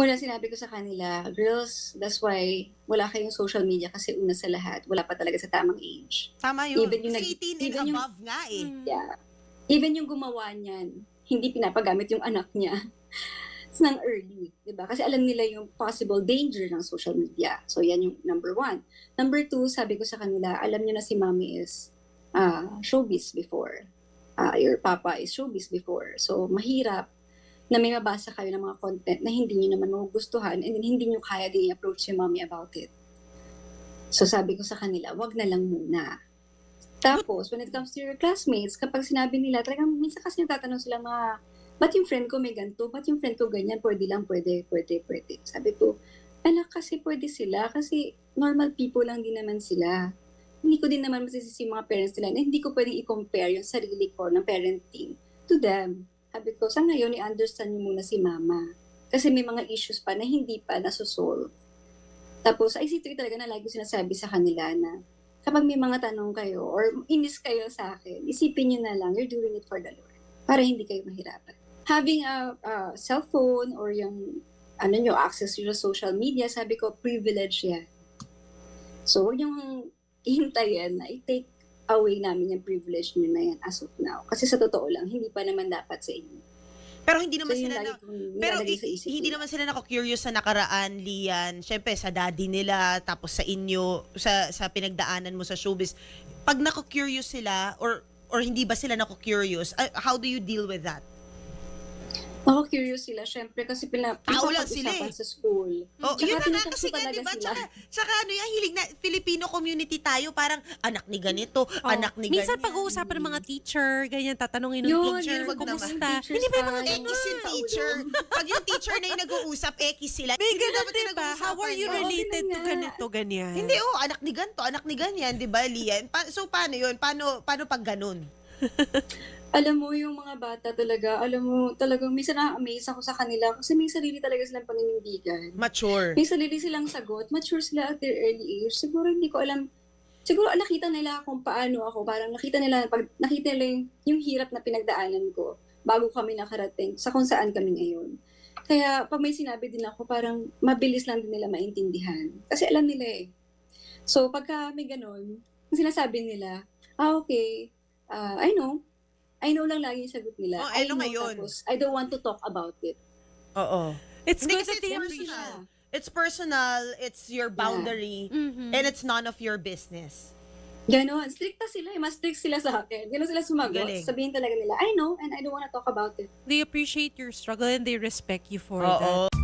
Una sinabi ko sa kanila, girls, that's why wala kayong social media kasi una sa lahat, wala pa talaga sa tamang age. Tama yun. Even yung nag- 18 and even yung- above nga eh. Mm. Yeah. Even yung gumawa niyan, hindi pinapagamit yung anak niya ng early, 'di ba? Kasi alam nila yung possible danger ng social media. So yan yung number one. Number two, sabi ko sa kanila, alam niyo na si mommy is uh, showbiz before. Uh, your papa is showbiz before. So mahirap na may mabasa kayo ng mga content na hindi niyo naman magugustuhan and then hindi niyo kaya din i-approach si mommy about it. So sabi ko sa kanila, wag na lang muna. Tapos, when it comes to your classmates, kapag sinabi nila, talagang minsan kasi natatanong sila mga, ba't yung friend ko may ganito? Ba't yung friend ko ganyan? Pwede lang, pwede, pwede, pwede. Sabi ko, anak, kasi pwede sila. Kasi normal people lang din naman sila. Hindi ko din naman masisisi mga parents nila na hindi ko pwedeng i-compare yung sarili ko ng parenting to them. Sabi ko, sa ngayon, i-understand niyo muna si mama. Kasi may mga issues pa na hindi pa nasusolve. Tapos, ay ito talaga na lagi sinasabi sa kanila na kapag may mga tanong kayo or inis kayo sa akin, isipin niyo na lang, you're doing it for the Lord. Para hindi kayo mahirapan. Having a, a cellphone or yung ano nyo, access to social media, sabi ko, privilege yan. So, huwag yung hintayin na i-take away namin yung privilege nyo na yan as of now. Kasi sa totoo lang, hindi pa naman dapat sa inyo. Pero hindi So, naman yun sila na, pero hindi nila. naman sila nako-curious sa nakaraan, Lian. Siyempre, sa daddy nila, tapos sa inyo, sa, sa pinagdaanan mo sa showbiz. Pag nako-curious sila, or or hindi ba sila nako-curious, uh, how do you deal with that? Ako curious sila, syempre, kasi pina, Tao lang sila pinapag-usapan eh. sa school. Oh, Tsaka yun na nga kasi nga, di ba? Tsaka, tsaka ano yan, hilig na Filipino community tayo, parang anak ni ganito, anak ni Minsan ganyan. pag-uusapan ng mga teacher, ganyan, tatanungin ng Yun, teacher, yun, kumusta? Hindi ba yung mga. Ekis yung teacher. Pag yung teacher na yung nag-uusap, ekis sila. May Hindi ganun, dapat di ba? How are you related ganun to ganito, ganyan? Hindi, oh, anak ni ganto, anak ni ganyan, di ba, Lian? Pa- so, paano yun? Paano, paano pag ganun? alam mo, yung mga bata talaga, alam mo, talagang minsan na-amaze ako sa kanila kasi may sarili talaga silang paninindigan. Mature. May sarili silang sagot. Mature sila at their early age. Siguro hindi ko alam, siguro nakita nila kung paano ako. Parang nakita nila, pag, nakita nila yung, yung hirap na pinagdaanan ko bago kami nakarating sa kung saan kami ngayon. Kaya pag may sinabi din ako, parang mabilis lang din nila maintindihan. Kasi alam nila eh. So pagka may ganun, sinasabi nila, ah okay, ah, I know. I know lang lagi yung sagot nila. Oh, I know ngayon. Tapos, I don't want to talk about it. Oo. It's Hindi good kasi that they it's appreciate. personal. It's personal, it's your boundary, Mhm. and it's none of your business. Ganon. Stricta sila eh. Mas strict sila sa akin. Ganon sila sumagot. Galing. Sabihin talaga nila, I know and I don't want to talk about it. They appreciate your struggle and they respect you for Oo. that.